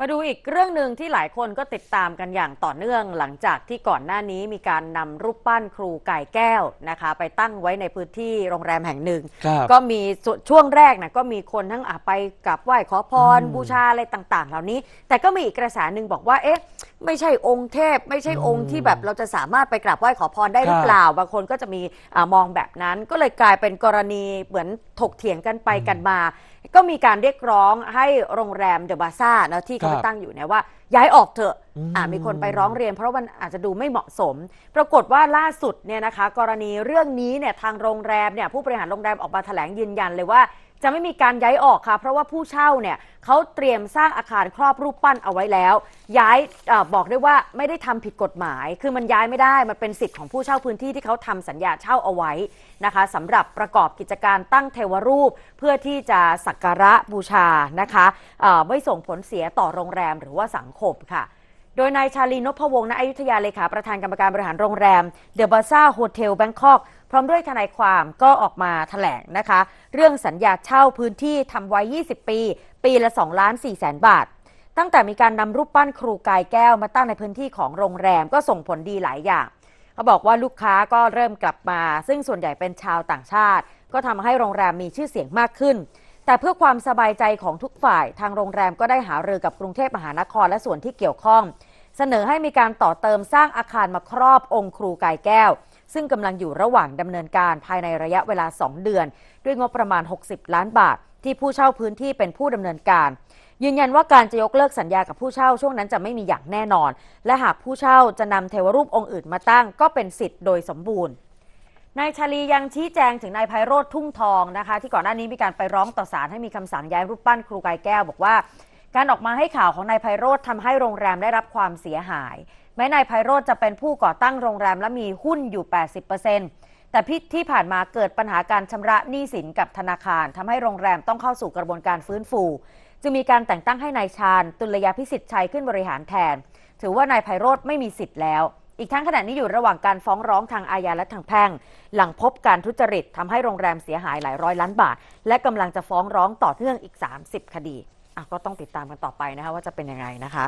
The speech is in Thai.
มาดูอีกเรื่องหนึ่งที่หลายคนก็ติดตามกันอย่างต่อเนื่อง หลังจากที่ก่อนหน้านี้มีการนำรูปปั้นครูไก่แก้วนะคะ ไปตั้งไว้ในพื้นที่โรงแรมแห่งหนึ่ง ครับก็มีส่วนช่วงแรกนะก็มีคนทั้งอะไปกราบไหว้ขอพร อืมบูชาอะไรต่าง ๆ เหล่านี้ แต่ก็มีอีกกระแสหนึ่งบอกว่า เอ๊ะ ไม่ใช่องค์เทพ ไม่ใช่องค์ที่แบบเราจะสามารถไปกราบไหว้ขอพรได้หรือครับ เปล่าบางคนก็จะมีอามองแบบนั้น ก็เลยกลายเป็นกรณีเหมือนถกเถียงกันไปกันมา ก็มีการเรียกร้องให้โรงแรมเดอะบาซ่านะที่เขาไปครับตั้งอยู่เนี่ยว่า ย้ายออกเถอะอืมอ่ามีคนไปร้องเรียน เพราะมันอาจจะดูไม่เหมาะสม ปรากฏว่าล่าสุดเนี่ยนะคะ กรณีเรื่องนี้เนี่ยทางโรงแรมเนี่ยผู้บริหารโรงแรมออกมาแถลงยืนยันเลยว่า จะไม่มีการย้ายออกค่ะ เพราะว่าผู้เช่าเนี่ยเขาเตรียมสร้างอาคารครอบรูปปั้นเอาไว้แล้ว ย้ายเออบอกได้ว่าไม่ได้ทำผิดกฎหมาย คือมันย้ายไม่ได้ มันเป็นสิทธิ์ของผู้เช่าพื้นที่ที่เขาทำสัญญาเช่าเอาไว้นะคะสำหรับประกอบกิจการตั้งเทวรูป เพื่อที่จะสักการะบูชานะคะเอ่อไม่ส่งผลเสียต่อโรงแรมหรือว่าสังคมค่ะ โดยนายชาลีนพวงศ์ณอยุธยาเลขาประธานกรรมการบริหารโรงแรมเดอะบาซ่าโฮเทลแบงคอกพร้อมด้วยทนายความก็ออกมาแถลงนะคะ เรื่องสัญญาเช่าพื้นที่ทำไว้ 20 ปี ปีละ2ล้าน4แสนบาท ตั้งแต่มีการนำรูปปั้นครูกายแก้วมาตั้งในพื้นที่ของโรงแรมก็ส่งผลดีหลายอย่างเขาบอกว่าลูกค้าก็เริ่มกลับมา ซึ่งส่วนใหญ่เป็นชาวต่างชาติ ก็ทำให้โรงแรมมีชื่อเสียงมากขึ้น แต่เพื่อความสบายใจของทุกฝ่าย ทางโรงแรมก็ได้หารือกับกรุงเทพมหานครและส่วนที่เกี่ยวข้อง เสนอให้มีการต่อเติมสร้างอาคารมาครอบองค์ครูกายแก้ว ซึ่งกำลังอยู่ระหว่างดำเนินการภายในระยะเวลา 2 เดือน ด้วยงบประมาณ 60 ล้านบาท ที่ผู้เช่าพื้นที่เป็นผู้ดำเนินการ ยืนยันว่าการจะยกเลิกสัญญากับผู้เช่าช่วงนั้นจะไม่มีอย่างแน่นอน และหากผู้เช่าจะนำเทวรูปองค์อื่นมาตั้ง ก็เป็นสิทธิ์โดยสมบูรณ์นายชาลียังชี้แจงถึงนายไพโรธทุ่งทองนะคะ ที่ก่อนหน้านี้มีการไปร้องต่อศาลให้มีคำสั่งย้ายรูปปั้นครูกายแก้ว บอกว่า การออกมาให้ข่าวของนายไพโรธทำให้โรงแรมได้รับความเสียหาย แม้นายไพโรธจะเป็นผู้ก่อตั้งโรงแรมและมีหุ้นอยู่ 80%แต่พิที่ผ่านมาเกิดปัญหาการชำระหนี้สินกับธนาคารทำให้โรงแรมต้องเข้าสู่กระบวนการฟื้นฟู จึงมีการแต่งตั้งให้นายชาญ ตุลยพิสิทธิ์ชัยขึ้นบริหารแทน ถือว่านายไพโรธไม่มีสิทธิ์แล้ว อีกทั้งขณะนี้อยู่ระหว่างการฟ้องร้องทางอาญาและทางแพ่ง หลังพบการทุจริตทำให้โรงแรมเสียหายหลายร้อยล้านบาท และกำลังจะฟ้องร้องต่อเนื่องอีก 30 คดี ก็ต้องติดตามกันต่อไปนะคะว่าจะเป็นยังไงนะคะ